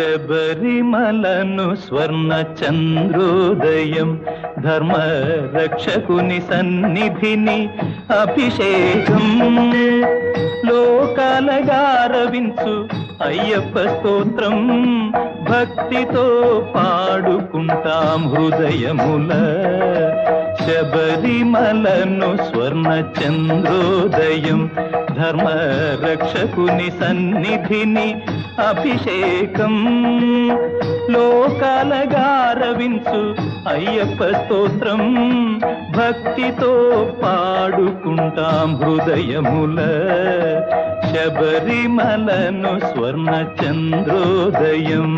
శబరిమలను స్వర్ణ చంద్రోదయం ధర్మ రక్షకుని సన్నిధిని అభిషేకం. లోకాలగారవించు అయ్యప్ప స్తోత్రం భక్తితో పాడుకుంటాం హృదయముల. శబరిమలను స్వర్ణ చంద్రోదయం ధర్మ రక్షకుని సన్నిధిని అభిషేకం. లోకాలగారవించు అయ్యప్ప స్తోత్రం. భక్తితో పాడుకుంటాం హృదయముల శబరిమలను స్వర్ణ చంద్రోదయం